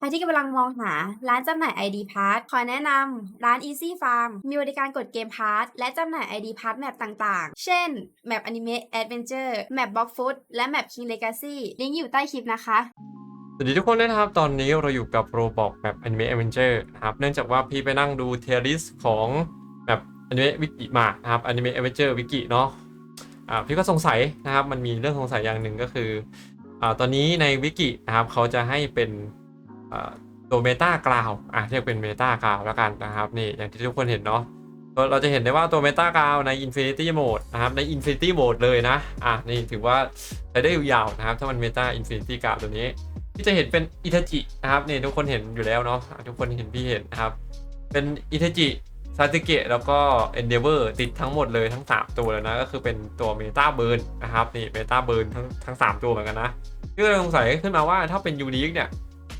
ใครที่กำลังมองหาร้านจำหน่าย ID Pass ขอแนะนำร้าน Easy Farm มีบริการกดเกม Pass และจำหน่าย ID Pass แมปต่างๆ เช่น แมป Anime Adventure แมป Block Food และแมป King Legacy ลิงก์อยู่ใต้คลิปนะคะ สวัสดีทุกคนด้วยนะครับ ตอนนี้เราอยู่กับโรบอกแบบ Anime Adventure นะครับ เนื่องจากว่าพี่ไปนั่งดูเทลิสของแบบ Anime Wiki มานะครับ Anime Adventure Wiki เนาะอ่าพี่ก็สงสัยนะครับ มันมีเรื่องสงสัยอย่างหนึ่งก็คืออ่าตอนนี้ในวิกินะครับเขาจะให้เป็น ตัวเมตากราวอะเรียกเป็นเมตากราวแล้วกันนะครับนี่อย่างที่ทุกคนเห็นเนาะเราจะเห็นได้ว่าตัวเมตากราวใน Infinity Mode นะครับใน Infinity Mode เลยนะอะนี่ถือว่าใช้ได้ยาวนะครับ ถ้ามันเมตา Infinity กราวตัวนี้ ที่จะเห็นเป็นอิทาจินะครับนี่ทุกคนเห็นอยู่แล้วเนาะทุกคนเห็นพี่เห็นนะครับ เป็นอิทาจิซาสึเกะแล้วก็เอนเดเวอร์ติดทั้งหมดเลยทั้ง 3 ตัวเลยนะ ก็คือเป็นตัวเมตาเบิร์นนะครับนี่เมตาเบิร์นทั้งทั้ง 3 ตัวเหมือนกันนะพี่เลยสงสัยขึ้นมาว่าถ้าเป็นยูนิคเนี่ย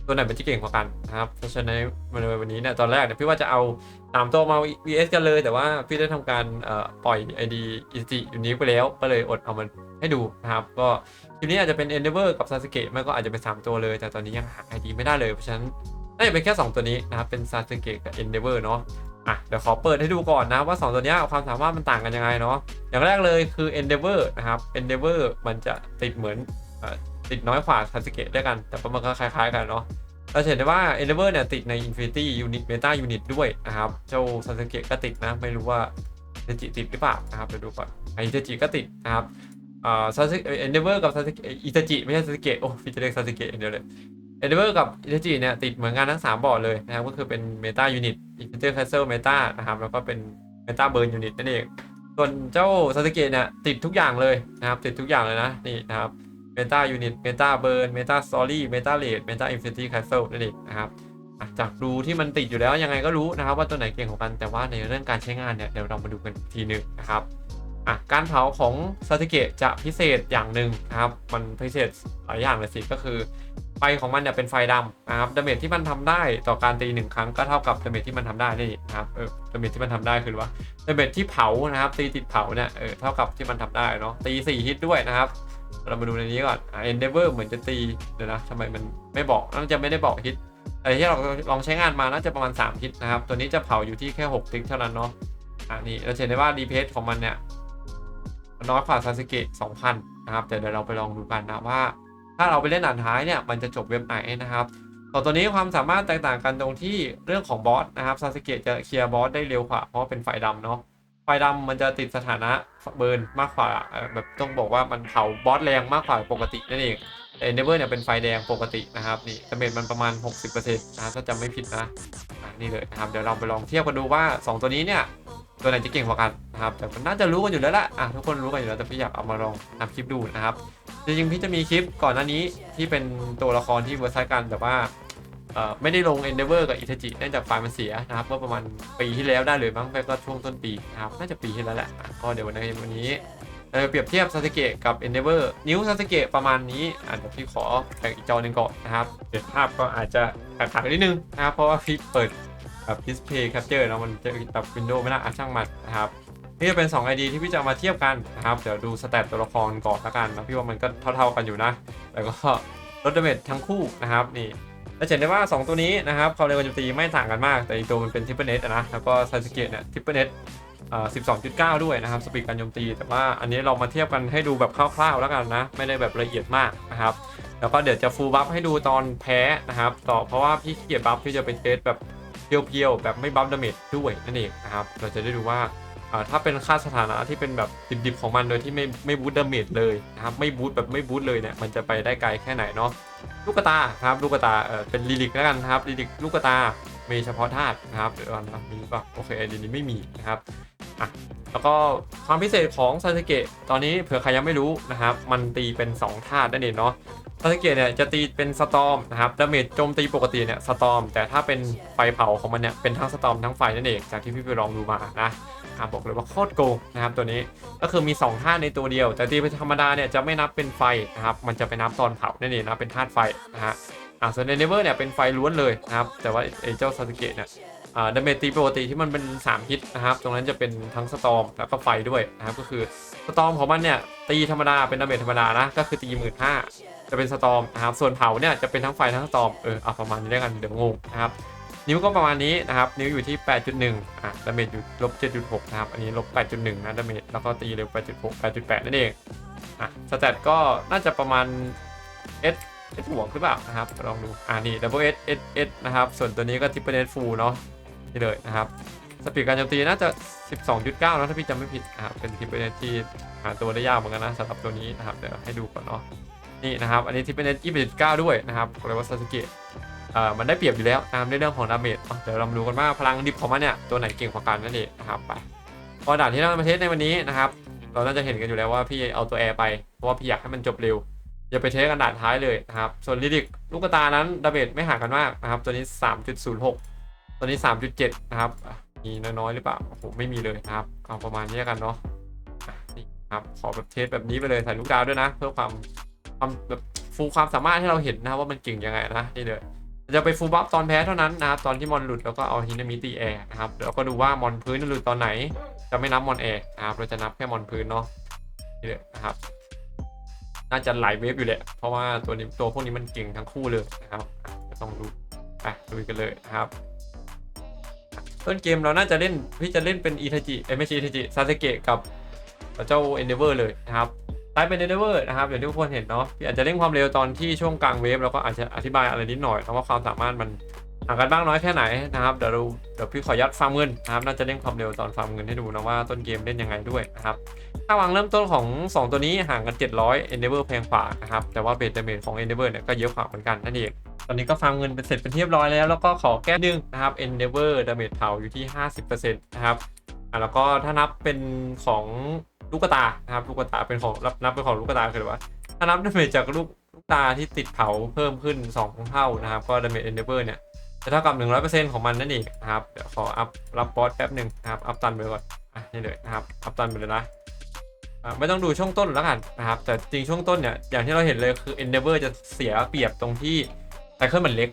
ตัวไหนมันจะเก่งกว่ากันนะครับเพราะฉะนั้นในวันนี้เนี่ยตอนแรกเนี่ยพี่ว่าจะเอาตามตัวมา vs กันเลย แต่ว่าพี่ได้ทำการปล่อย ID อิจิยูนิคไปแล้ว ก็เลยอดเอามันให้ดูนะครับ ก็คลิปนี้อาจจะเป็น Endeavor กับ Sasuke ไม่ก็อาจจะเป็น 3 ตัวเลย แต่ตอนนี้ยังหา ID ไม่ได้เลย เพราะฉะนั้นน่าจะเป็นแค่ 2 ตัวนี้นะครับ เป็น Sasuke กับ Endeavor เนาะอะเดี๋ยวขอเปิดให้ดูก่อนนะว่า 2 ตัวเนี้ยความสามารถมันต่างกันยังไงเนาะอย่างแรกเลยคือ Endeavor นะครับ Endeavor มันจะติดเหมือนอติดน้อยกว่า Sasuke ด้วยกัน แต่ว่ามันก็คล้ายๆกันเนาะ เราเห็นได้ว่า Endeavor เนี่ยติดใน Infinity Unit Meta Unit ด้วยนะครับเจ้าซาสึเกะก็ติดนะ ไม่รู้ว่าเทจิติดหรือเปล่านะครับเดี๋ยวดูก่อนไอเทจิก็ติดนะครับอ่าซาสึเอ็นเดเวอร์กับซาสึเกะอิตาจิไม่ใช่ซาสึเกะโอ้ฟิจเรียกซาสึเกะเดียวเลย Endeavor กับอิตาจิเนี่ยติดเหมือนกันทั้ง 3 บอร์ดเลยนะครับก็คือเป็น Meta Unit Infinity Castle Meta นะครับแล้วก็เป็น Meta Burn Unit นั่นเองส่วนเจ้าซาสึเกะเนี่ยติดทุกอย่างเลยนะครับติดทุกอย่างเลยนะนี่นะครับ Meta Unit Meta Burn Meta Story Meta Rate Meta Infinity Castle นั่นเองนะครับจากดูที่มันติดอยู่แล้วยังไงก็รู้นะครับ ว่าตัวไหนเก่งกว่ากันแต่ว่าในเรื่องการใช้งานเนี่ยเดี๋ยวเรามาดูกันทีหนึ่งนะครับการเผาของซาสึเกะจะพิเศษอย่างหนึ่งนะครับ มันพิเศษหลายอย่างเลยสิก็คือไฟของมันเนี่ยเป็นไฟดำนะครับดาเมจที่มันทำได้ต่อการตีหนึ่งครั้งก็เท่ากับดาเมจที่มันทำได้นี่นะครับเออดาเมจที่มันทำได้คือว่าดาเมจที่เผานะครับตีติดเผาเนี่ยเออเท่ากับที่มันทำได้เนาะตีสี่ฮิตด้วยนะครับ เรามาดูในนี้ก่อนอ่า Endeavor เหมือนจะตีเดี๋ยวนะทำไมมันไม่บอกน่าจะไม่ได้บอกฮิตแต่ที่เราลองใช้งานมาน่าจะประมาณ 3 ฮิตนะครับ ตัวนี้จะเผาอยู่ที่แค่ 6 ติ๊กเท่านั้นเนาะอ่านี่เราเห็นได้ว่า DPS ของมันเนี่ยน้อยกว่าซาสึเกะ2,000 นะครับแต่เดี๋ยวเราไปลองดูกันนะว่า ถ้าเราไปเล่นด่านท้ายเนี่ยมันจะจบเว็บไหนนะครับต่อตัวนี้ความสามารถแตกต่างกันตรงที่เรื่องของบอสนะครับซาสึเกะจะเคลียร์บอสได้เร็วกว่าเพราะเป็นไฟดำเนาะ ไฟดำมันจะติดสถานะเบิร์นมากกว่าแบบต้องบอกว่ามันเผาบอสแรงมากกว่าปกตินั่นเองแต่ Endeavor เนี่ยเป็นไฟแดงปกตินะครับนี่ดาเมจมันประมาณ 60%นะครับถ้าจำไม่ผิดนะนี่เลยนะครับเดี๋ยวเราไปลองเทียบกันดูว่า 2 ตัวนี้เนี่ยตัวไหนจะเก่งกว่ากันนะครับแต่มันน่าจะรู้กันอยู่แล้วละอะทุกคนรู้กันอยู่แล้วแต่พี่อยากเอามาลองทำคลิปดูนะครับจริงๆพี่จะมีคลิปก่อนหน้านี้ที่เป็นตัวละครที่เวอร์ซกันแต่ว่า ไม่ได้ลง Endeavor กับอิทาจิเนื่องจากไฟล์มันเสียนะครับเมื่อประมาณปีที่แล้วได้เลยมั้งไม่ก็ช่วงต้นปีนะครับน่าจะปีที่แล้วแหละก็เดี๋ยววันนี้วันนี้เออเปรียบเทียบซาสเกะกับ Endeavor นิ้วซาสเกะประมาณนี้อะเดี๋ยวพี่ขอแบ่งอีกจอหนึ่งก่อนนะครับเดี๋ยวภาพก็อาจจะขาดๆนิดนึงนะครับเพราะว่าพี่เปิดแบบ display capture แล้วมันจะแบบ Windows ไม่น่าอะช่างมันนะครับนี่จะเป็น 2 ID ที่พี่จะามาเทียบกันนะครับ เดี๋ยวดูสแตทตัวละครก่อนละกันนะพี่ว่ามันก็เท่าๆกันอยู่นะแต่ก็ลดดาเมจทั้งคู่นะครับนี่ จะเห็นได้ว่า 2 ตัวนี้นะครับความเร็วการโจมตีไม่ต่างกันมาก แต่อีกตัวมันเป็นทิปเปิลเน็ตนะแล้วก็ซาสึเกะเนี่ยทิปเปิลเน็ตอ่า12.9 ด้วยนะครับ สปีดการโจมตี แต่ว่าอันนี้เรามาเทียบกันให้ดูแบบคร่าวๆแล้วกันนะ ไม่ได้แบบละเอียดมากนะครับ แล้วก็เดี๋ยวจะฟูลบัฟให้ดูตอนแพ้นะครับ ต่อเพราะว่าพี่เกียจบัฟที่จะเป็นเทสแบบเพียวๆแบบไม่บัฟดาเมจด้วยนั่นเองนะครับ เราจะได้ดูว่า ถ้าเป็นค่าสถานะที่เป็นแบบดิบๆของมันโดยที่ไม่ไม่บูทดาเมจเลยนะครับไม่บูทแบบไม่บูทเลยเนี่ยมันจะไปได้ไกลแค่ไหนเนาะลูกกตาครับลูกกระตาเออเป็นลิลิกแล้วกันนะครับลิลิกลูกกระตามีเฉพาะธาตุนะครับเดี๋ยวนะมีป่ะโอเคไอดีนี้ไม่มีนะครับอะแล้วก็ความพิเศษของซาสึเกะตอนนี้เผื่อใครยังไม่รู้นะครับมันตีเป็น2ธาตุนั่นเองเนาะซาสึเกะเนี่ยจะตีเป็นสตอมนะครับดาเมจโจมตีปกติเนี่ยสตอมแต่ถ้าเป็นไฟเผาของมันเนี่ยเป็นทั้งสตอมทั้งไฟนั่นเองจากที่พี่ไปลองดูมานะ อะบอกเลยว่าโคตรโกงนะครับตัวนี้ก็คือมี2ธาในตัวเดียว แต่ตีธรรมดาเนี่ยจะไม่นับเป็นไฟนะครับมันจะไปนับตอนเผานั่นเองนะเป็นธาตุไฟนะฮะอ่าส่วนในเนเวอร์เนี่ยเป็นไฟล้วนเลยนะครับแต่ว่าไอ้เจ้าซาสึเกะเนี่ยอ่าดาเมจตีปกติที่มันเป็น3ฮิตนะครับตรงนั้นจะเป็นทั้งสตอมแล้วก็ไฟด้วยนะครับก็คือสตอมของมันเนี่ยตีธรรมดาเป็นดาเมจธรรมดานะก็คือตีหมื่นห้าจะเป็นสตอมนะครับส่วนเผาเนี่ยจะเป็นทั้งไฟทั้งสตอมเออเอาประมาณนี้แล้วกันเดี๋ยวงงนะครับ นิ้วก็ประมาณนี้นะครับ นิ้วอยู่ที่ 8.1 อะ ดาเมจอยู่ลบ 7.6 นะครับ อันนี้ลบ 8.1 นะ ดาเมจ แล้วก็ตีเร็ว 8.6 8.8 นั่นเอง อะ สแตทก็น่าจะประมาณ S S บวกหรือเปล่านะครับ ลองดู อ่านี่ double S S S นะครับ ส่วนตัวนี้ก็ triple S full เนาะนี่เลยนะครับ สปีดการโจมตีน่าจะ 12.9นะถ้าพี่จำไม่ผิดนะครับ เป็น triple S ที่หาตัวได้ยากเหมือนกันนะสำหรับตัวนี้นะครับ เดี๋ยวให้ดูก่อนเนาะ นี่นะครับ อันนี้ triple S 29 ด้วยนะครับเรียกว่าซาสึเกะ เอ่อมันได้เปรียบอยู่แล้วนะครับในเรื่องของดาเมจเดี๋ยวเรามาดูกันว่าพลังดิบของมันเนี่ยตัวไหนเก่งกว่ากันนั่นเองนะครับไปพอด่านที่เรามาเทสในวันนี้นะครับเราน่าจะเห็นกันอยู่แล้วว่าพี่เอาตัวแอร์ไปเพราะว่าพี่อยากให้มันจบเร็วอย่าไปเทสกันด่านท้ายเลยนะครับส่วนลิดิกลูกตานั้นดาเมจไม่ห่างกันมากนะครับตัวนี้ 3.06 ตัวนี้ 3.7 นะครับมีน้อยๆหรือเปล่าโอ้โหไม่มีเลยนะครับเอาประมาณนี้กันเนาะนี่ครับขอแบบเทสแบบนี้ไปเลยใส่ลูกดาวด้วยนะ เพื่อความความแบบฟูความสามารถให้เราเห็นนะว่ามันเก่งยังไงนะนี่เลย จะไปฟูลบัฟตอนแพ้เท่านั้นนะครับตอนที่มอนหลุดแล้วก็เอาฮินามิตีแอร์นะครับแล้วก็ดูว่ามอนพื้นหลุดตอนไหน จะไม่นับมอนแอร์นะครับเราจะนับแค่มอนพื้นเนาะนี่เลยนะครับ น่าจะหลายเวฟอยู่แหละเพราะว่าตัวนี้ตัวพวกนี้มันเก่งทั้งคู่เลยนะครับอะต้องดูไปดูกันเลยนะครับต้นเกมเราน่าจะเล่นพี่จะเล่นเป็นอิทาจิเอ้ไม่ใช่อิทาจิซาสเกะกับเจ้าเอนเดเวอร์เลยนะครับ ท้ายเป็นเอนเดเวอร์นะครับอย่างที่ทุกคนเห็นเนาะพี่อาจจะเร่งความเร็วตอนที่ช่วงกลางเวฟแล้วก็อาจจะอธิบายอะไรนิดหน่อยเพราะว่าความสามารถมันห่างกันบ้างน้อยแค่ไหนนะครับเดี๋ยวเราเดี๋ยวพี่ขอยัดฟาร์มเงินนะครับน่าจะเร่งความเร็วตอนฟาร์มเงินให้ดูนะว่าต้นเกมเล่นยังไงด้วยนะครับถ้าวางเริ่มต้นของ 2 ตัวนี้ห่างกัน 700 Endeavor แพงกว่านะครับแต่ว่าเบสเดเมจของ Endeavor เนี่ยก็เยอะกว่าเหมือนกันนั่นเองตอนนี้ก็ฟาร์มเงินเป็นเสร็จเป็นเรียบร้อยแล้ว แล้วก็ขอแก้ดึงนะครับ Endeavor ดาเมจเผาอยู่ที่ 50%นะครับอะแล้วก็ถ้านับเป็นของ ลูกตานะครับลูกตาเป็นของนับนับเป็นของลูกตาคืออะไรวะถ้านับดาเมจจากลูกลูกตาที่ติดเผาเพิ่มขึ้น 2 เท่านะครับ ก็ดาเมจ Endeavor เนี่ยจะเท่ากับ 100%ของมันนั่นเองนะครับเดี๋ยวขออัพรับบอสแป๊บหนึ่งนะครับอัพตันไปก่อนอะนี่เลยนะครับอัพตันไปเลยนะอะไม่ต้องดูช่วงต้นแล้วกันนะครับ แต่จริงช่วงต้นเนี่ยอย่างที่เราเห็นเลยคือ Endeavor จะเสียเปรียบตรงที่ไซเคิลมันเล็ก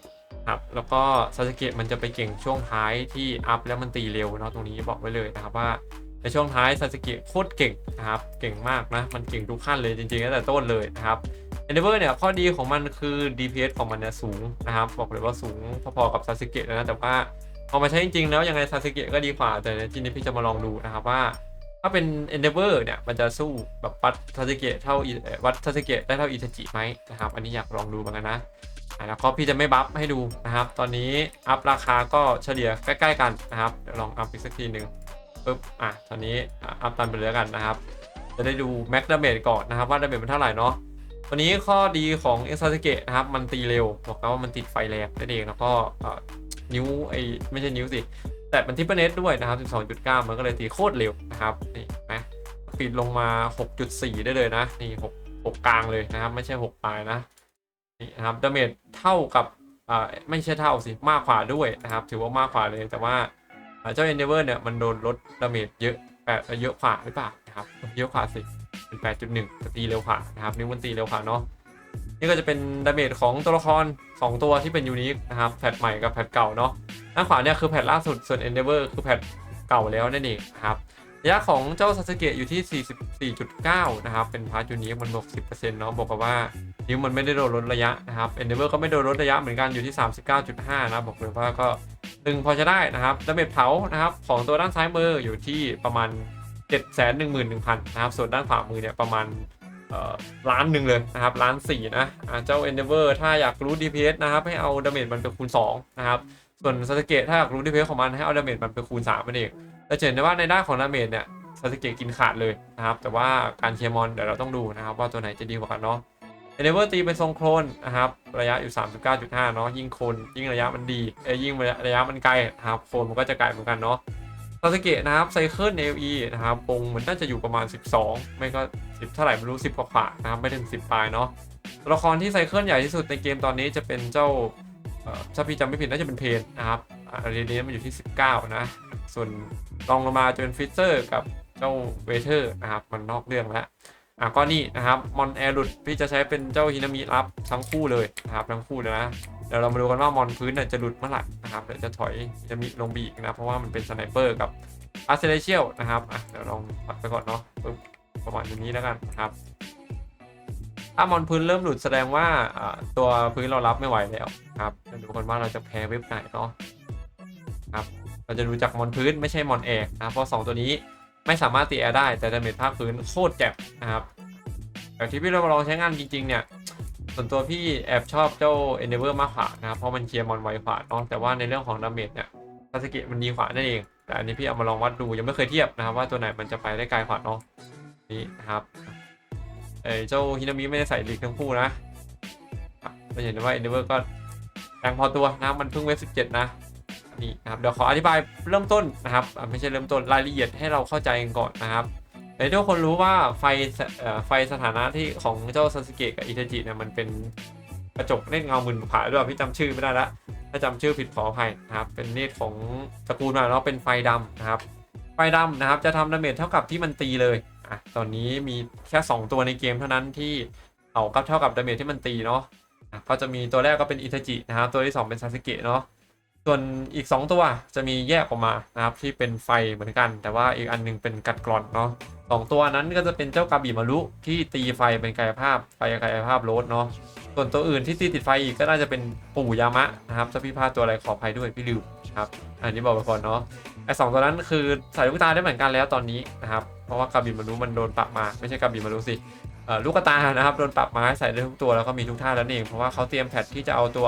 ครับแล้วก็ซาสเกะมันจะไปเก่งช่วงท้ายที่อัพแล้วมันตีเร็วเนาะตรงนี้บอกไว้เลยนะครับว่า ในช่วงท้ายซาสเกะโคตรเก่งนะครับ เก่งมากนะ มันเก่งทุกขั้นเลยจริงๆตั้งแต่ต้นเลยนะครับ Endeavor เนี่ยข้อดีของมันคือ DPS ของมันเนี่ยสูงนะครับ บอกเลยว่าสูงพอๆกับซาสเกะเลยนะ แต่ว่าพอมาใช้จริงๆแล้วยังไงซาสเกะก็ดีกว่า แต่ในที่นี้พี่จะมาลองดูนะครับว่า ถ้าเป็น Endeavor เนี่ยมันจะสู้แบบวัดทาสึกะเท่าวัดทาสึกะได้เท่าอิทาจิไหมนะครับ อันนี้อยากลองดูเหมือนกันนะอะแล้วก็พี่จะไม่บัฟให้ดูนะครับ ตอนนี้อัพราคาก็เฉลี่ยใกล้ ๆ กันนะครับเดี๋ยวลองอัพอีกสักทีหนึ่ง ปึ๊บอะตอนนี้อัพตันไปเลยกันนะครับ จะได้ดูแม็กดาเมจก่อนนะครับว่าดาเมจมันเท่าไหร่เนาะตัวนี้ข้อดีของเอซาสึเกะนะครับมันตีเร็วบอกแล้วว่ามันติดไฟแรงนั่นเองแล้วก็นิ้วไอไม่ใช่นิ้วสิ แต่มันทิปเปอร์เน็ตด้วยนะครับ 12.9 มันก็เลยตีโคตรเร็วนะครับนี่นไหมปีดลงมา 6.4 ได้เลยนะนี่6 6กลางเลยนะครับ ไม่ใช่ 6 ปลายนะนี่นะครับดาเมจเท่ากับอ่าไม่ใช่เท่าสิมากกว่าด้วยนะครับ ถือว่ามากกว่าเลยแต่ว่า เจ้า Endeavor เนี่ยมันโดนลดดาเมจเยอะแปดเยอะกว่าหรือเปล่านะครับเยอะกว่าสิเป็น8.1แต่ตีเร็วกว่านะครับนิ้วมันตีเร็วกว่าเนาะนี่ก็จะเป็นดาเมจของตัวละคร 2 ตัวที่เป็นยูนิคนะครับแพทใหม่กับแพทเก่าเนาะด้านขวาเนี่ยคือแพทล่าสุดส่วน Endeavor คือแพทเก่าแล้วนั่นเองนะครับระยะของเจ้าซาสเกะอยู่ที่ 44.9 นะครับ เป็นพาร์ทยูนิคมันบวก10%เนาะบอกกับว่านิ้วมันไม่ได้โดนลดระยะนะครับ Endeavor ก็ไม่โดนลดระยะเหมือนกันอยู่ที่ 39.5 นะบอกเลยว่าก็ ตึงพอจะได้นะครับดาเมจเผานะครับของตัวด้านซ้ายมืออยู่ที่ประมาณ 711,000นะครับส่วนด้านขวามือเนี่ยประมาณล้านหนึ่งเลยนะครับล้านสี่นะอ่าเจ้า Endeavor ถ้าอยากรู้ DPS นะครับให้เอาดาเมจมันไปคูณ 2 นะครับ ส่วนซาสเกะถ้าอยากรู้ DPS ของมันให้เอาดาเมจมันไปคูณ3มันเองแต่จะเห็นได้ว่าในด้านของดาเมจเนี่ยซาสเกะกินขาดเลยนะครับแต่ว่าการเคลียร์มอนเดี๋ยวเราต้องดูนะครับว่าตัวไหนจะดีกว่ากันเนาะ Endeavor ตีเป็นทรงโครนนะครับ ระยะอยู่ 39.5 เนาะยิ่งโครนยิ่งระยะมันดีเอ้ยิ่งระยะระยะมันไกลนะครับโครนมันก็จะไกลเหมือนกันเนาะซาสเกะนะครับไซเคิล AOE นะครับปงมันน่าจะอยู่ประมาณ 12 ไม่ก็ 10 เท่าไหร่ไม่รู้ 10กว่าๆนะครับไม่ถึง 10 ปลายเนาะตัวละครที่ไซเคิลใหญ่ที่สุดในเกมตอนนี้จะเป็นเจ้าถ้าพี่จำไม่ผิดน่าจะเป็นเพนนะครับอาเรเดียมันอยู่ที่ 19 นะ ส่วนรองลงมาจะเป็นฟิสเซอร์กับเจ้าเวเทอร์นะครับมันนอกเรื่องแล้ว อะก็นี่นะครับมอนแอร์หลุดพี่จะใช้เป็นเจ้าฮินามิรับทั้งคู่เลยนะครับทั้งคู่เลยนะเดี๋ยวเรามาดูกันว่ามอนพื้นเนี่ยจะหลุดเมื่อไหร่นะครับเดี๋ยวจะถอยจะมีลงบีอีกนะเพราะว่ามันเป็นสไนเปอร์กับอาร์เซเชียลนะครับอะเดี๋ยวลองปัดไปก่อนเนาะประมาณอย่างนี้แล้วกันนะครับถ้ามอนพื้นเริ่มหลุดแสดงว่าตัวพื้นเรารับไม่ไหวแล้วครับมาดูกันว่าเราจะแพ้เว็บไหนเนาะครับเราจะดูจากมอนพื้นไม่ใช่มอนแอร์นะเพราะสองตัวนี้ ไม่สามารถตีแอร์ได้แต่ดาเมจภาคพื้นโคตรแจ็บนะครับแต่ที่พี่เราลองใช้งานจริง ๆ เนี่ย ส่วนตัวพี่แอบชอบเจ้า Endeavor มากกว่านะครับ เพราะมันเคลียร์มอนไวกว่าเนาะแต่ว่าในเรื่องของดาเมจเนี่ยซาสเกะมันดีกว่านั่นเอง แต่อันนี้พี่เอามาลองวัดดูยังไม่เคยเทียบนะครับ ว่าตัวไหนมันจะไปได้ไกลกว่าเนาะนี่นะครับเอเจ้าฮินามิไม่ได้ใส่ลีกทั้งคู่นะเราเห็นได้ว่า Endeavor ก็แรงพอตัวนะมันเพิ่งเวฟ17นะ นี่นะครับเดี๋ยวขออธิบายเริ่มต้นนะครับไม่ใช่เริ่มต้นรายละเอียดให้เราเข้าใจกันก่อนนะครับในทุกคนรู้ว่าไฟสเอ่อไฟสถานะที่ของเจ้าซาสเกะกับอิตาจิเนี่ยมันเป็นกระจกเล่นเงามืนผาด้วยพี่จำชื่อไม่ได้ละถ้าจำชื่อผิดขออภัยนะครับ เป็นเนตรของตระกูลมาแล้วเป็นไฟดำนะครับ ไฟดำนะครับจะทำดาเมจเท่ากับที่มันตีเลยอะตอนนี้มีแค่ 2 ตัวในเกมเท่านั้นที่เอากับเท่ากับดาเมจที่มันตีเนาะอะก็จะมีตัวแรกก็เป็นอิตาจินะครับตัวที่ 2 เป็นซาสึเกะเนาะ ส่วนอีก 2 ตัวจะมีแยกออกมานะครับที่เป็นไฟเหมือนกัน แต่ว่าอีกอันหนึงเป็นกัดกร่อนเนาะสองตัวนั้นก็จะเป็นเจ้ากาบิมารุที่ตีไฟเป็นกายภาพไฟกายภาพโรดเนาะส่วนตัวอื่นที่ตีติดไฟอีกก็น่าจะเป็นปู่ยามะนะครับถ้าพี่พลาดตัวอะไรขออภัยด้วยพี่ลืมครับอันนี้บอกไปก่อนเนาะไอสองตัวนั้นคือใส่ลูกตาได้เหมือนกันแล้วตอนนี้นะครับเพราะว่ากาบิมารุมันโดนปรับมาไม่ใช่กาบิมารุสิลูกตานะครับโดนปรับมาให้ใส่ได้ทุกตัวแล้วก็มีทุกท่าแล้วนั่เองเพราะว่าเขาเตรียมแพทที่จะเอาตัว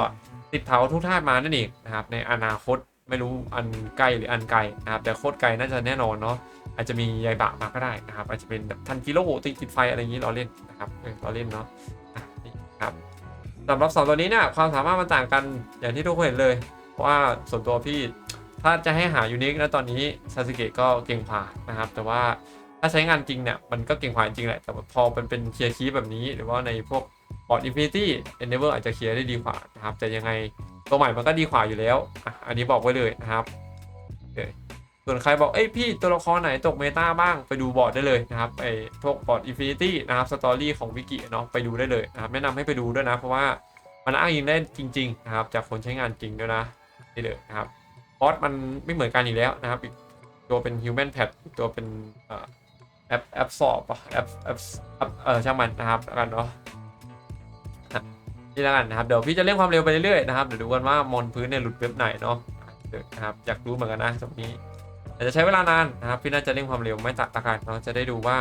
ติดเผาทุกท่ามานั่นเองนะครับในอนาคตไม่รู้อันใกล้หรืออันไกลนะครับแต่โคตรไกลน่าจะแน่นอนเนาะอาจจะมียายบะมาก็ได้นะครับ อาจจะเป็นแบบทันกิโลติดติดไฟอะไรอย่างนี้เราเล่นนะครับเออเราเล่นเนาะนี่ครับสำหรับสองตัวนี้เนี่ยความสามารถมันต่างกันอย่างที่ทุกคนเห็นเลยเพราะว่าส่วนตัวพี่ถ้าจะให้หายูนิคนะตอนนี้ซาสึเกะก็เก่งกว่านะครับ แต่ว่าถ้าใช้งานจริงเนี่ยมันก็เก่งกว่าจริงแหละแต่ว่าพอเป็นเป็นเคลียร์คีแบบนี้ หรือว่าในพวก บอร์ดอินฟินิตี้เอนเดเวอร์อาจจะเคลียร์ได้ดีกว่านะครับแต่ยังไงตัวใหม่มันก็ดีกว่าอยู่แล้วอะอันนี้บอกไว้เลยนะครับส่วนใครบอกเอ้ยพี่ตัวละครไหนตกเมตาบ้างไปดูบอร์ดได้เลยนะครับไอ้พวกบอร์ดอินฟินิตี้นะครับสตอรี่ของวิกิเนาะไปดูได้เลยนะครับแนะนำให้ไปดูด้วยนะ เพราะว่ามันอ้างอิงได้จริง ๆ นะครับ จากคนใช้งานจริงด้วยนะนี่เลยนะครับบอสมันไม่เหมือนกันอีกแล้วนะครับอีกตัวเป็น Human Pad อีกตัวเป็นแอปแอปสอบแอปแอปแอปเออช่างมันนะครับแล้วกันเนาะ นี่แล้วกันนะครับเดี๋ยวพี่จะเร่งความเร็วไปเรื่อยๆนะครับเดี๋ยวดูกันว่ามอนพื้นเนี่ยหลุดเว็บไหนเนาะเดี๋ยวนะครับอยากรู้เหมือนกันนะตรงนี้แต่จะใช้เวลานานนะครับพี่น่าจะเร่งความเร็วไม่ตัดละกันเนาะจะได้ดูว่า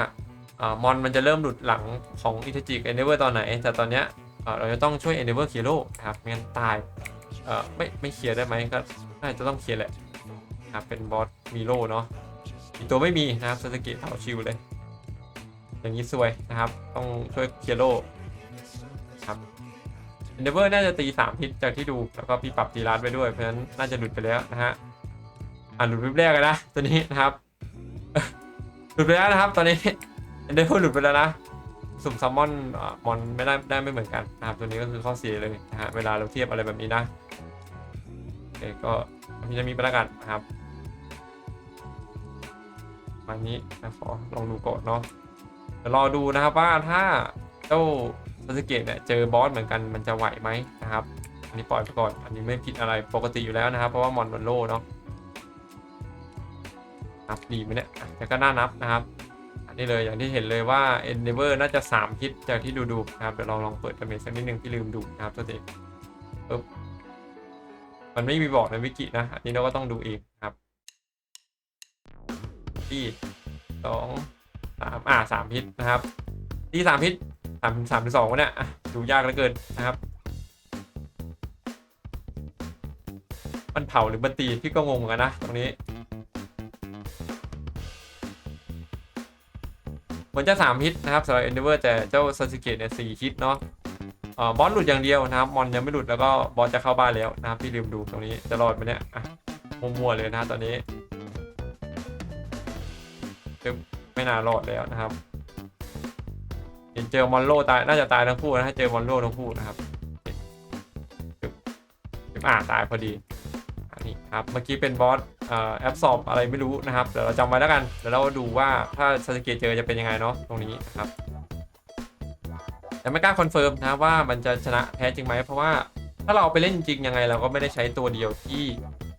อมอนมันจะเริ่มหลุดหลังของอิทจิกเอเนเวอร์ตอนไหนแต่ตอนเนี้ยเราจะต้องช่วย Endeavor เคลียร์โลกนะครับไม่งั้นตายไม่ไม่เคลียร์ได้ไหมก็น่าจะต้องเคลียร์แหละนะครับเป็นบอสมีโลเนาะอีกตัวไม่มีนะครับซาสกิเผาชิวเลย อย่างนี้ซวยนะครับ ต้องช่วยเคลียร์โลครับ Endeavor น่าจะตี3ทิศจากที่ดู แล้วก็พี่ปรับตีรัดไปด้วย เพราะฉะนั้นน่าจะหลุดไปแล้วนะฮะ อ่าหลุดวิบแรกนะตัวนี้นะครับ หลุดไปแล้วนะครับ ตอนนี้ Endeavor หลุดไปแล้วนะสุ่มซัมมอนอมอนไม่ได้ได้ไม่เหมือนกันนะครับตัวนี้ก็คือข้อเสียเลยนะฮะเวลาเราเทียบอะไรแบบนี้นะโอเคก็มีจะมีประกันนะครับมานี้นะขอลองดูก่อนเนาะเดี๋ยวรอดูนะครับว่าถ้าเจ้า ซาสึเกะเนี่ยเจอบอสเหมือนกันมันจะไหวไหมนะครับ อันนี้ปล่อยไปก่อน อันนี้ไม่ผิดอะไรปกติอยู่แล้วนะครับ เพราะว่ามอนโดนโลเนาะนับดีไหมเนี่ยแต่ก็น่านับนะครับ อันนี้เลยอย่างที่เห็นเลยว่า Endeavor น่าจะ3ฮิตจากที่ดูดูๆนะครับเดี๋ยวลองลองเปิดดาเมจสักนิดนึงที่ลืมดูนะครับตัวเองปึ๊บมันไม่มีบอกในวิกินะ อันนี้เราก็ต้องดูเองครับที่สองสามอ่าสามฮิตนะครับ ที่สามฮิต สามสามสองวะเนี่ยอะดูยากเหลือเกินนะครับ มันเผาหรือมันตีพี่ก็งงกันนะ ตรงนี้เหมือนจะ3ฮิตนะครับสำหรับ Endeavor แต่เจ้าซาสึเกะเนี่ย4ฮิตเนาะบอสหลุดอย่างเดียวนะครับ มอนยังไม่หลุดแล้วก็บอสจะเข้าบ้านแล้วนะครับพี่ลืมดูตรงนี้จะรอดไหมเนี่ยอะมัวๆเลยนะตอนนี้ไม่น่ารอดแล้วนะครับ เห็นเจอมอนโลตายน่าจะตายทั้งคู่นะถ้าเจอมอนโลทั้งคู่นะครับจึ๊บจึ๊บอ่าตายพอดีอันนี้ครับเมื่อกี้เป็นบอสอ่อแอปสอบอะไรไม่รู้นะครับเดี๋ยวเราจำไว้แล้วกันเดี๋ยวเราดูว่าถ้าซาสเกะเจอจะเป็นยังไงเนาะตรงนี้นะครับแต่ไม่กล้าคอนเฟิร์มนะว่ามันจะชนะแพ้จริงไหมเพราะว่าถ้าเราเอาไปเล่นจริงยังไงเราก็ไม่ได้ใช้ตัวเดียวที่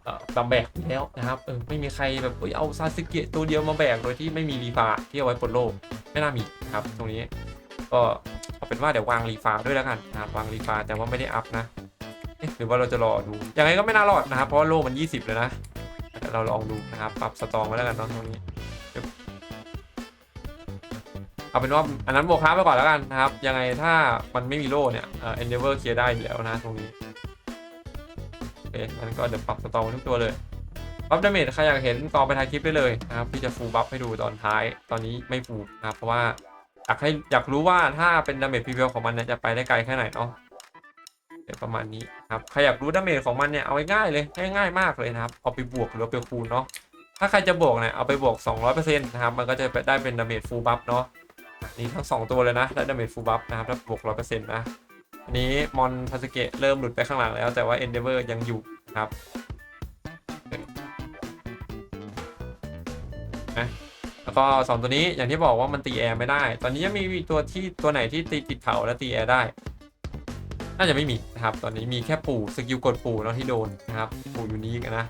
เอ่อลำแบกแล้วนะครับเออไม่มีใครแบบเอ้ยเอาซาสเกะตัวเดียวมาแบกโดยที่ไม่มีรีฟาที่เอาไว้ปลดโลกไม่น่ามีนะครับตรงนี้ ก็เอาเป็นว่าเดี๋ยววางรีฟาด้วยแล้วกันนะครับวางรีฟาแต่ว่าไม่ได้อัพนะหรือว่าเราจะรอดูยังไงก็ไม่น่ารอดนะครับเพราะโลมัน 20 เลยนะเราลองดูนะครับปรับสตองไว้แล้วกันเนตรงนี้เอาเป็นว่าอันนั้นบวกค้าไปก่อนแล้วกันนะครับ ยังไงถ้ามันไม่มีโล่เนี่ยเอ่อ endeavor เคลียร์ได้อยู่แล้วนะตรงนี้โอเคงั้นก็เดี๋ยวปรับสตองไว้ทุกตัวเลยบัฟดาเมจใครอยากเห็นกองไปท้ายคลิปได้เลยนะครับพี่จะฟูลบัฟให้ดูตอนท้ายตอนนี้ไม่ฟูลนะครับเพราะว่า อยากให้อยากรู้ว่าถ้าเป็นดาเมจพรีเวลของมันเนี่ยจะไปได้ไกลแค่ไหนเนาะเดี๋ยวประมาณนี้ครับใครอยากรู้ดาเมจของมันเนี่ยเอาง่ายเลยง่ายๆมากเลยนะครับเอาไปบวกหรือไปคูณเนาะถ้าใครจะบวกเนี่ยเอาไปบวก 200%นะครับมันก็จะได้เป็นดาเมจฟูลบัฟเนาะอันนี้ทั้งสองตัวเลยนะได้ดาเมจฟูลบัฟนะครับถ้าบวก 100%นะอันนี้มอนทาสเกะเริ่มหลุดไปข้างหลังแล้วแต่ว่าเอนเดเวอร์ยังอยู่นะครับแล้ ก็สองตัวนี้อย่างที่บอกว่ามันตีแอร์ไม่ได้ ตอนนี้ยังมีตัวที่ตัวไหนที่ตีติดเผาและตีแอร์ได้ น่าจะไม่มีนะครับ ตอนนี้มีแค่ปู่สกิลกดปู่เนาะที่โดนนะครับ ปู่ยูนิคนะ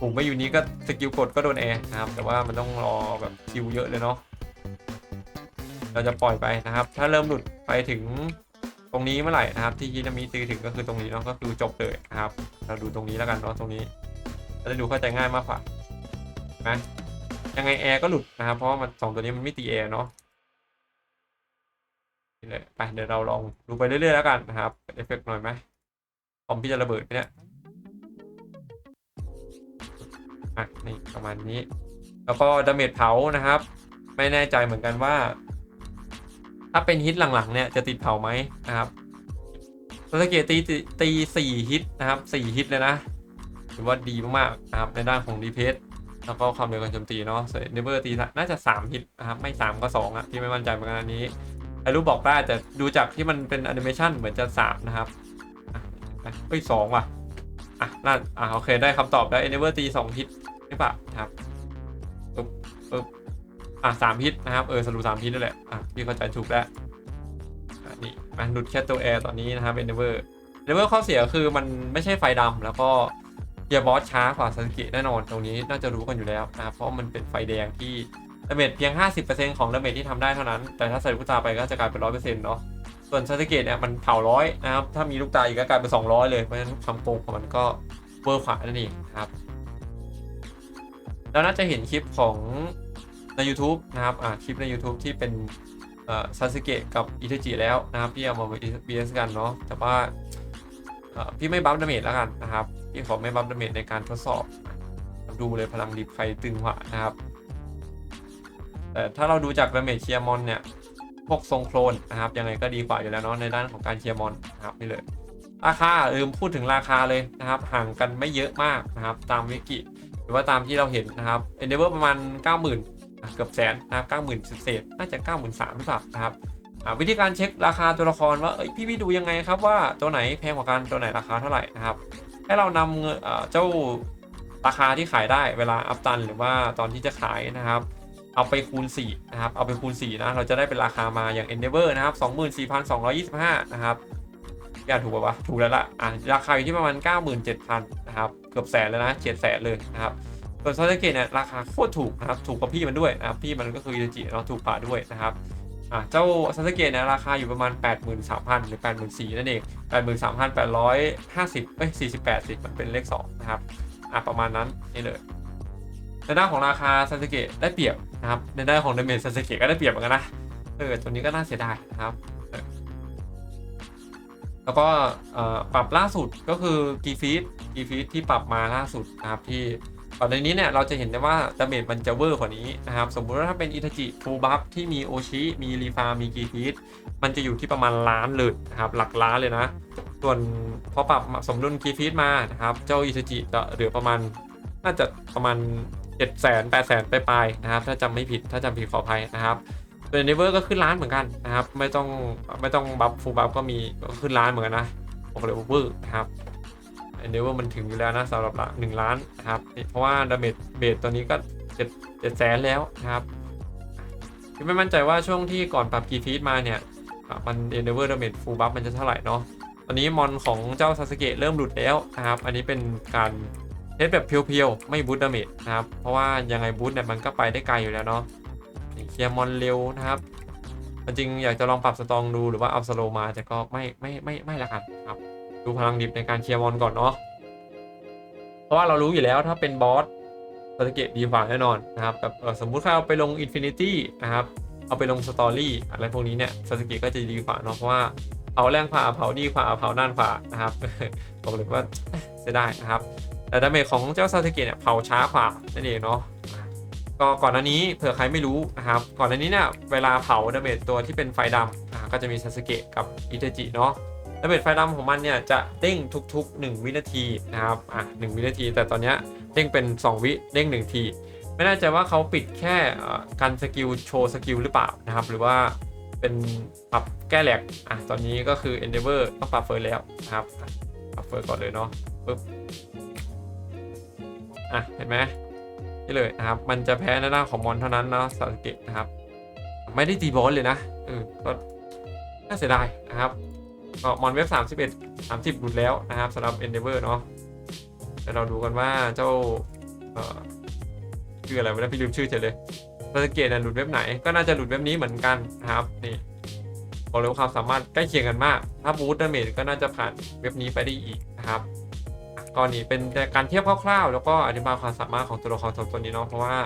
ปู่ไม่ยูนิคก็สกิลกดก็โดนแอร์นะครับ แต่ว่ามันต้องรอแบบคิวเยอะเลยเนาะ เราจะปล่อยไปนะครับ ถ้าเริ่มหลุดไปถึงตรงนี้เมื่อไหร่นะครับ ที่ฮินามิตีถึงก็คือตรงนี้เนาะก็คือจบเลยนะครับ เราดูตรงนี้แล้วกันเนาะตรงนี้จะได้ดูเข้าใจง่ายมากกว่านไหม ยังไงแอร์ก็หลุดนะครับเพราะว่ามันสองตัวนี้มันไม่ตีแอร์เนาะนี่เลยไปเดี๋ยวเราลองดูไปเรื่อยๆแล้วกันนะครับเอฟเฟกต์หน่อยไหมคอมพี่จะระเบิดไหมเนี่ยอะนี่ประมาณนี้ แล้วก็ดาเมจเผานะครับ ไม่แน่ใจเหมือนกันว่า ถ้าเป็นฮิตหลังๆ เนี่ยจะติดเผาไหมนะครับสเกตตีตีตีสี่ฮิตนะครับสี่ฮิตเลยนะถือว่าดีมากๆนะครับในด้านของดีเพส แล้วก็ความเร็วการโจมตีเนาะส่วนเนเวอร์ตีน่าจะ 3 ฮิตนะครับ ไม่ 3 ก็ 2อะที่ไม่มั่นใจเหมือนกันอันนี้ไอรูปบอกได้แต่ดูจากที่มันเป็นแอนิเมชันเหมือนจะ 3 นะครับอะอะเฮ้ยสองว่ะ อะนั่นอะโอเคได้คำตอบได้วเนเวอร์ตี2ฮิตใช่ปะนะครับปึ๊บปึ๊บอะสามฮิตนะครับ เออสรุปสามฮิตนั่นแหละ อะพี่เข้าใจถูกแล้วอะนี่มันหลุดแค่ตัวแอร์ตอนนี้นะครับเนเวอร์เนเวอร์ข้อเสียคือมันไม่ใช่ไฟดำแล้วก็ ยร์บอสช้ากว่าซาสึเกะแน่นอนตรงนี้น่าจะรู้กันอยู่แล้วนะเพราะมันเป็นไฟแดงที่ดาเมจเพียง 50%ของดาเมจที่ทำได้เท่านั้น แต่ถ้าใส่ลูกตาไปก็จะกลายเป็น100%เนาะส่วนซาสึเกะเนี่ยมันเผาร้อยนะครับถ้ามีลูกตาอีกก็กลายเป็น200 เลยเพราะฉะนั้นความโกงของมันก็เวอร์ขวานั่นเองนะครับแล้วน่าจะเห็นคลิปของใน YouTube นะครับอ่าคลิปใน YouTube ที่เป็นเอ่อซาสึเกะกับอิเทจิแล้วนะครับพี่เอามา BS กันเนาะแต่ว่า พี่ไม่บัฟดาเมจแล้วกันนะครับพี่ขอไม่บัฟดาเมจในการทดสอบ ดูเลยพลังดิบใครตึงกว่านะครับ แต่ถ้าเราดูจากดาเมจเชียร์มอนเนี่ยพวกทรงโคลนนะครับยังไงก็ดีกว่าอยู่แล้วเนาะในด้านของการเชียร์มอนนะครับนี่เลยราคาลืมพูดถึงราคาเลยนะครับ ห่างกันไม่เยอะมากนะครับ ตามวิกิหรือว่าตามที่เราเห็นนะครับ Endeavor ประมาณ 90,000อะเกือบแสนนะครับ90,000เศษน่าจะ93,000หรือเปล่านะครับ วิธีการเช็คราคาตัวละครว่าพี่พี่ดูยังไงครับว่าตัวไหนแพงกว่ากันตัวไหนราคาเท่าไหร่นะครับให้เรานำเจ้าราคาที่ขายได้เวลาอัพตันหรือว่าตอนที่จะขายนะครับ เอาไปคูณ4นะครับเอาไปคูณ4นะเราจะได้เป็นราคามาอย่าง Endeavor นะครับ24,225นะครับพี่านถูกป่าวะถูกแล้วละอะราคาอยู่ที่ประมาณ 97,000นะครับเกือบแสนแล้วนะเฉียดแสนเลยนะครับส่วนซอสเกตเนี่ยราคาโคตรถูกนะครับถูกกว่าพี่มันด้วยนะครับพี่มันก็คืออิตาจิเนาะถูกกว่าด้วยนะครับ อะเจ้าซาสเกะเนี่ยราคาอยู่ประมาณ 83,000 หรือ 84,000 นั่นเอง 83,850 เอ้ย 48 สิ มันเป็นเลข 2 นะครับ อะประมาณนั้นนี่เลยในด้านของราคาซาสเกะได้เปรียบนะครับ ในด้านของเดเมจซาสเกะก็ได้เปรียบเหมือนกันนะ เออตัวนี้ก็น่าเสียดายนะครับ แล้วก็ปรับล่าสุดก็คือกีฟีดกีฟีดที่ปรับมาล่าสุดนะครับที่ ก่อนในนี้เนี่ยเราจะเห็นได้ว่าดาเมจมันจะเวอร์กว่านี้นะครับ สมมุติว่าถ้าเป็นอิตาจิฟูบัฟที่มีโอชิมีรีฟามีกีฟีดมันจะอยู่ที่ประมาณล้านเลยนะครับ หลักล้านเลยนะ ส่วนพอปรับสมดุลกีฟีดมานะครับ เจ้าอิตาจิจะเหลือประมาณน่าจะประมาณ7 0 0 0 0 8 0 0 0 0ไปลายนะครับ ถ้าจำไม่ผิดถ้าจำผิดขออภัยนะครับส่วนเนเวอร์ก็ขึ้นล้านเหมือนกันนะครับ ไม่ต้องไม่ต้องบัฟฟูบัฟก็มีก็ขึ้นล้านเหมือนกันนะบอกเลยเวอร์นะครับ เนเวอร์มันถึงอยู่แล้วนะสำหรับละหนึ่งล้านนะครับ เพราะว่าดาเมจเบสตัวนี้ก็เจ็ดเจ็ดแสนแล้วนะครับคือไม่มั่นใจว่าช่วงที่ก่อนปรับกีฟีดมาเนี่ยมันเอนเวอร์ดาเมจฟูลบัฟมันจะเท่าไหร่เนาะตอนนี้มอนของเจ้าซาสเกะเริ่มหลุดแล้วนะครับ อันนี้เป็นการเทสแบบเพียวๆ ไม่บูทดาเมจนะครับ เพราะว่ายังไงบูทเนี่ยมันก็ไปได้ไกลอยู่แล้วเนาะเคลียร์มอนเร็วนะครับจริงอยากจะลองปรับสตองดูหรือว่าเอาสโลมาแต่ก็ไม่ไม่ไม่ไม่ละกันครับ ดูพลังดิบในการเคลียร์มอนก่อนเนาะเพราะว่าเรารู้อยู่แล้วถ้าเป็นบอสสเตเกตดีกว่าแน่นอนนะครับแบบสมมุติถ้าเอาไปลงอินฟินิตี้นะครับเอาไปลงสตอรี่อะไรพวกนี้เนี่ยสเตเกตก็จะดีกว่าเนาะเพราะว่าเผาแรงฝ่าเผาดีกว่าเผาน่านฝ่านะครับบอกเลยว่าเสียดายนะครับ แต่ดาเมจของเจ้าซาสเกะเนี่ยเผาช้ากว่านั่นเองเนาะก็ก่อนหน้านี้เผื่อใครไม่รู้นะครับ ก่อนหน้านี้เนี่ยเวลาเผาดาเมจตัวที่เป็นไฟดำก็จะมีซาสเกะกับอิเทจิเนาะ ดาเมจไฟดำของมันเนี่ยจะเด้งทุก ๆ 1 วินาทีนะครับอะหวินาที แต่ตอนนี้เด้งเป็น 2 วิเด้ง1ที ไม่แน่ใจว่าเขาปิดแค่การสกิลโชว์สกิลหรือเปล่านะครับหรือว่าเป็นปรับแก้แหลกอะตอนนี้ก็คือ Endeavor ต้องปรับเฟิร์แล้วนะครับปรับเฟิร์ก่อนเลยเนาะปึ๊บอะเห็นไหมนี่เลยนะครับ มันจะแพ้ในหน้าของมอนเท่านั้นเนาะซาสเกะนะครับ ไม่ได้ตีบอสเลยนะเออก็น่าเสียดายนะครับ ก็มอนเว็บสามสิบเอ็ดสามสิบหลุดแล้วนะครับสำหรับ Endeavor เนาะเดี๋ยวเราดูกันว่าเจ้าเอ่อคืออะไรวะนะพี่ลืมชื่อเฉยเลยซาสึเกะเนี่ยหลุดเว็บไหน ก็น่าจะหลุดเว็บนี้เหมือนกันนะครับนี่บอกเลยว่าความสามารถใกล้เคียงกันมาก ถ้าบูตเดเมจก็น่าจะผ่านเว็บนี้ไปได้อีกนะครับก็นี่เป็นการเทียบคร่าวๆ แล้วก็อธิบายความสามารถของตัวละครสองตัวนี้เนาะเพราะว่า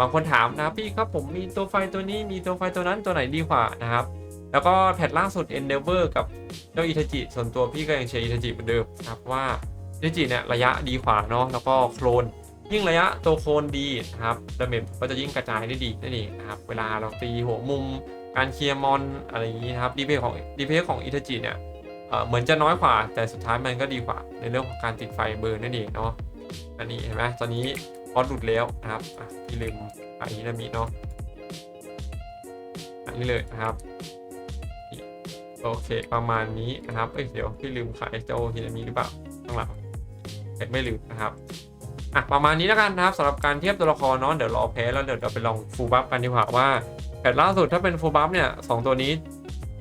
บางคนถามนะพี่ครับผมมีตัวไฟตัวนี้มีตัวไฟตัวนั้นตัวไหนดีกว่านะครับ แล้วก็แพทล่าสุด Endeavor กับเจ้าอิทาจิ ส่วนตัวพี่ก็ยังเชียร์อิทาจิเหมือนเดิมนะครับว่าอิทาจิเนี่ยระยะดีกว่าเนาะแล้วก็โคลนยิ่งระยะตัวโคลนดีนะครับดาเมจก็จะยิ่งกระจายได้ดีนั่นเองนะครับเวลาเราตีหัวมุมการเคลียร์มอนอะไรอย่างนี้นะครับดีเพของดีเพของอิทาจิเนี่ยเหมือนจะน้อยกว่า แต่สุดท้ายมันก็ดีกว่า ในเรื่องของการติดไฟเบอร์นั่นเองเนาะอันนี้เห็นไหมตอนนี้พอสหลุดแล้วนะครับอะที่ลืมอันนี้นะมีเนาะอันนี้เลยนะครับ โอเค ประมาณนี้นะครับเอ้ยเดี๋ยวพี่ลืมขายเจ้าฮินามิหรือเปล่าข้างหลังเอ้ยไม่ลืมนะครับอะประมาณนี้แล้วกันนะครับสำหรับการเทียบตัวละครเนาะเดี๋ยวรอแพ้แล้วเดี๋ยวเราไปลองฟูบัฟกันดีกว่าว่าแพทล่าสุดถ้าเป็นฟูบัฟเนี่ยสองตัวนี้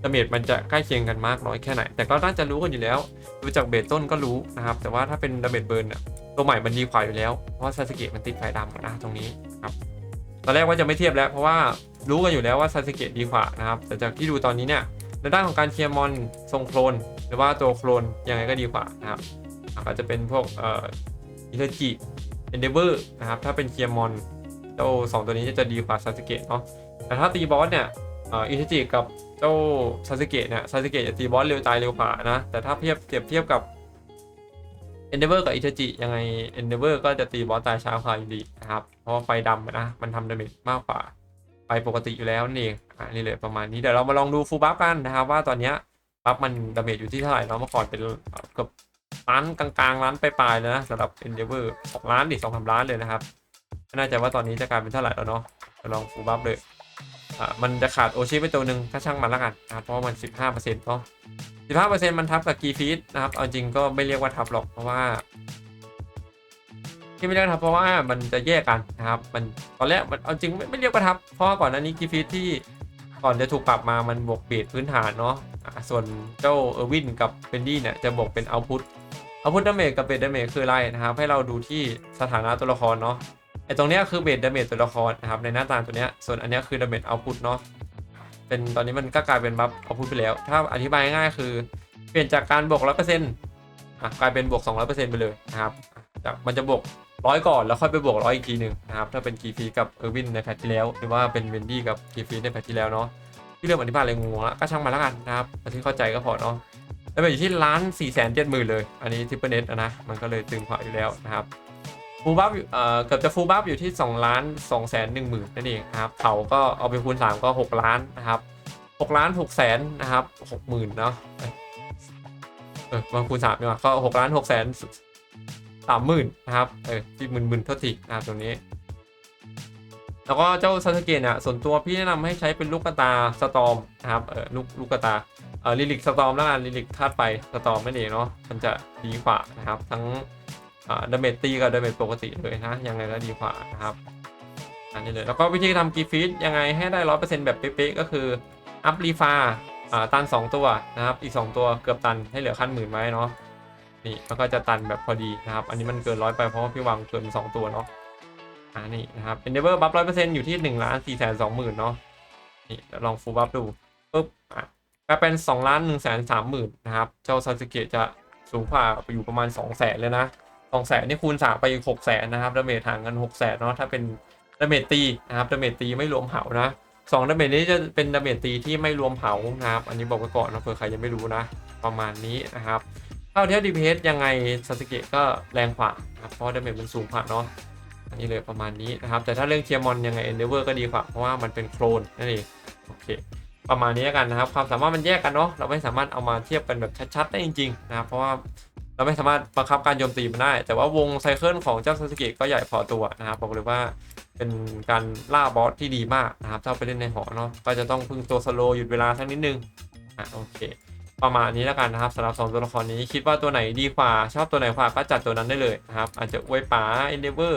ดาเมจมันจะใกล้เคียงกันมากน้อยแค่ไหน แต่ก็น่าจะรู้กันอยู่แล้วดูจากเบสต้นก็รู้นะครับ แต่ว่าถ้าเป็นดาเมจเบิร์นเนี่ยตัวใหม่มันดีกว่าอยู่แล้ว เพราะว่าซาสึเกะมันติดไฟดำนะตรงนี้ครับตอนแรกว่าจะไม่เทียบแล้ว เพราะว่ารู้กันอยู่แล้วว่าซาสึเกะดีกว่านะครับแต่จากที่ดูตอนนี้เนี่ย ในด้านของการเคลียร์มอนทรงโคลน หรือว่าตัวโคลนยังไงก็ดีกว่านะครับอาจจะเป็นพวกเอ่ออิเทจิเอนเดเวอร์นะครับถ้าเป็นเคลียร์มอนเจ้าสองตัวนี้จะดีกว่าซาสึเกะเนาะแต่ถ้าตีบอสเนี่ยเอ่ออิเทจิกับเจ้าซาสึเกะเนี่ยซาสึเกะจะตีบอสเร็วตายเร็วกว่านะแต่ถ้าเทียบเปรียบเทียบกับ Endeavor กับอิเทจิยังไง Endeavor ก็จะตีบอสตายช้ากว่าอยู่ดีนะครับ เพราะว่าไฟดำนะ มันทำดาเมจมากกว่าไฟปกติอยู่แล้วนี่นเองอ่านี่เลยประมาณนี้เดี๋ยวเรามาลองดูฟูลบัฟกันนะครับว่าตอนนี้บัฟมันดาเมจอยู่ที่เท่าไหร่เนาะเมื่อก่อนเป็นเกือบล้านกลางๆล้านปลายๆเลยนะสำหรับ Endeavor สองล้านดิสองสามล้านเลยนะครับไม่น่ใจะว่าตอนนี้จะกลายเป็นเท่าไหร่แล้วเนาะเดี๋ยวลองฟูลบัฟเลยอ่ามันจะขาดโอชิไปตัวหนึ่งถ้าช่างมันละกันนะครับเพราะว่ามัน 15%เนาะ15%มันทับกับกีฟีดนะครับเอาจริงก็ไม่เรียกว่าทับหรอกเพราะว่าที่ไม่เรียกทับเพราะว่ามันจะแยกกันนะครับ มันตอนแรกมันเอาจริงไม่ไม่เรียกว่าทับเพราะว่าก่อนหน้านี้กีฟีดที่ ก่อนจะถูกปรับมามันบวกเบสพื้นฐานเนาะส่วนเจ้าเออร์วินกับเบนดี้เนี่ยจะบวกเป็นเอาพุทเอาพุทดาเมจกับเบสดาเมจคืออะไรนะครับ ให้เราดูที่สถานะตัวละครเนาะไอตรงเนี้ยคือเบสดาเมจตัวละครนะครับในหน้าตาตัวเนี้ยส่วนอันเนี้ยคือดาเมจเอาพุทเนาะเป็นตอนนี้มันก็กลายเป็นบัฟเอาพุทไปแล้ว ถ้าอธิบายง่ายคือเปลี่ยนจากการบวกร้อยเปอร์เซ็นต์กลายเป็นบวกสองร้อยเปอร์เซ็นต์ไปเลยนะครับจากมันจะบวก ร้อยก่อนแล้วค่อยไปบวกร้อยอีกทีหนึ่งนะครับถ้าเป็นกีฟีกับเออร์วินในแพทที่แล้ว หรือว่าเป็นเวนดี้กับกีฟีในแพทที่แล้วเนาะที่เริ่มอธิบายอะไรงงแล้วก็ช่างมันแล้วกันนะครับเอาที่เข้าใจก็พอเนาะแล้วเป็นอยู่ที่ล้านสี่แสนเจ็ดหมื่นเลย อันนี้ทิปเปิลเน็ตนะมันก็เลยตึงกว่าอยู่แล้วนะครับฟูลบัฟเอ่อเกือบจะฟูลบัฟอยู่ที่2ล้าน2แสนหนึ่งหมื่นนั่นเองนะครับเขาก็เอาไปคูณ 3 ก็ 6 ล้านนะครับ6ล้าน6แสนนะครับ6หมื่นเนาะเอออบาคูณ3ดีกว่าก็6ล้าน6แสน สามหมื่นนะครับเออที่หมื่นหมื่นเท่าทีนะครับตรงนี้ แล้วก็เจ้าซาสเกะเนี่ยส่วนตัวพี่แนะนำให้ใช้เป็นลูกกระตาสตอมนะครับเออลูกลูกกระตาเออลิลิกสตอมแล้วกันลิลิกธาตุไฟสตอมนั่นเองเนาะมันจะดีกว่านะครับ ทั้งดาเมจตีกับดาเมจปกติเลยนะยังไงก็ดีกว่านะครับอันนี้เลยแล้วก็วิธีทำกีฟีดยังไงให้ได้ร้อยเปอร์เซ็นต์แบบเป๊ะๆก็คืออัพรีฟาตัน 2 ตัวนะครับ อีก 2 ตัวเกือบตันให้เหลือขั้นหมื่นไว้เนาะ นี่แล้วก็จะตันแบบพอดีนะครับ อันนี้มันเกินร้อยไปเพราะว่าพี่วางเกิน2ตัวเนาะอ่านี่นะครับ Endeavor บัฟร้อยเปอร์เซ็นต์อยู่ที่1ล้าน4แสนสองหมื่นเนาะนี่ลองฟูบัฟดูปุ๊บอะกลายเป็น2ล้าน1แสนสามหมื่นนะครับ เจ้าซาสึเกะจะสูงกว่าไปอยู่ประมาณ2 0 0แสนเลยนะ2แสนนี่คูณ3ไปอีกแสนนะครับดาเมจห่างกัน6แสนเนาะถ้าเป็นดาเมจตีนะครับดาเมจตีไม่รวมเผานะสองดาเมจนี้จะเป็นดาเมจตีที่ไม่รวมเผานะครับ อันนี้บอกไว้ก่อนนะเผื่อใครยังไม่รู้นะ ประมาณนี้นะครับ เท่าเทียบดีเพยังไงซาสึเกะก็แรงกว่านะครับเพราะดาเมจมันสูงกว่าเนาะอันนี้เลยประมาณนี้นะครับ แต่ถ้าเรื่องเทียร์มอนยังไง Endeavor ก็ดีกว่า เพราะว่ามันเป็นโคลนนั่นเองโอเค ประมาณนี้แล้วกันนะครับ ความสามารถมันแยกกันเนาะเราไม่สามารถเอามาเทียบกันแบบชัดๆได้จริงๆนะครับเพราะว่าเราไม่สามารถบังคับการโจมตีมันได้ แต่ว่าวงไซเคิลของเจ้าซาสึเกะก็ใหญ่พอตัวนะครับบอกเลยว่าเป็นการล่าบอสที่ดีมากนะครับถ้าไปเล่นในหอเนาะก็จะต้องพึ่งตัวสโลหยุดเวลาสักนิดนึงอะโอเค ประมาณนี้แล้วกันนะครับสำหรับสองตัวละครนี้คิดว่าตัวไหนดีกว่าชอบตัวไหนกว่าก็จัดตัวนั้นได้เลยนะครับ อาจจะอวยป๋า Endeavor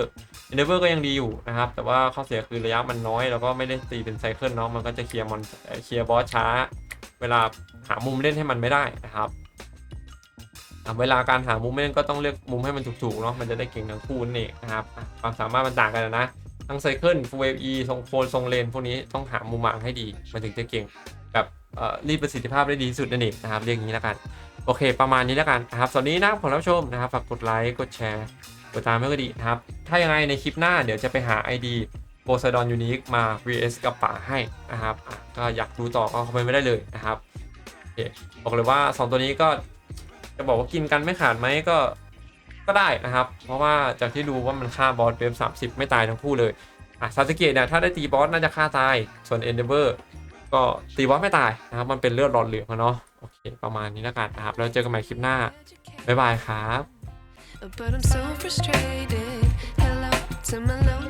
Endeavor ก็ยังดีอยู่นะครับ แต่ว่าข้อเสียคือระยะมันน้อย แล้วก็ไม่ได้ตีเป็นไซเคิลเนาะมันก็จะเคลียร์มอนเคลียร์บอสช้า เวลาหามุมเล่นให้มันไม่ได้นะครับเวลาการหามุมเล่นก็ต้องเลือกมุมให้มันถูกๆเนาะมันจะได้เก่งทั้งคู่นั่นะครับความสามารถมันต่างกันนะทั้งไซเคิลฟูเอฟีทรงโคนทรงเลนพวกนี้ต้องหามุมวางให้ดีมันถึงจะเก่ง แบบรีดประสิทธิภาพได้ดีที่สุดนั่นเองนะครับเรียกอย่างนี้แล้วกัน โอเค ประมาณนี้แล้วกันนะครับสวัสดีนะครับผมรับชมนะครับฝากกดไลค์กดแชร์กดตามให้ก็ดีนะครับ ถ้ายังไงในคลิปหน้าเดี๋ยวจะไปหา ID โ o ไซดอนยูนิคมา vs กับป่าให้นะครับก็อยากดูต่อก็คอมเมนต์ไม่ได้เลยนะครับโอเคบอกเลยว่า 2 ตัวนี้ก็จะบอกว่ากินกันไม่ขาดไหมก็ก็ได้นะครับ เพราะว่าจากที่ดูว่ามันฆ่าบอสเวฟ30 ไม่ตายทั้งคู่เลยอะซาสึเกะเนี่ยถ้าได้ตีบอสน่าจะฆ่าตายส่วน Endeavor ก็ตีบอสไม่ตายนะครับ มันเป็นเลือดหลอดเหลืองเนาะโอเค ประมาณนี้แล้วกันนะครับ แล้วเจอกันใหม่คลิปหน้า บ๊ายบายครับ But I'm so frustrated. Hello to my love.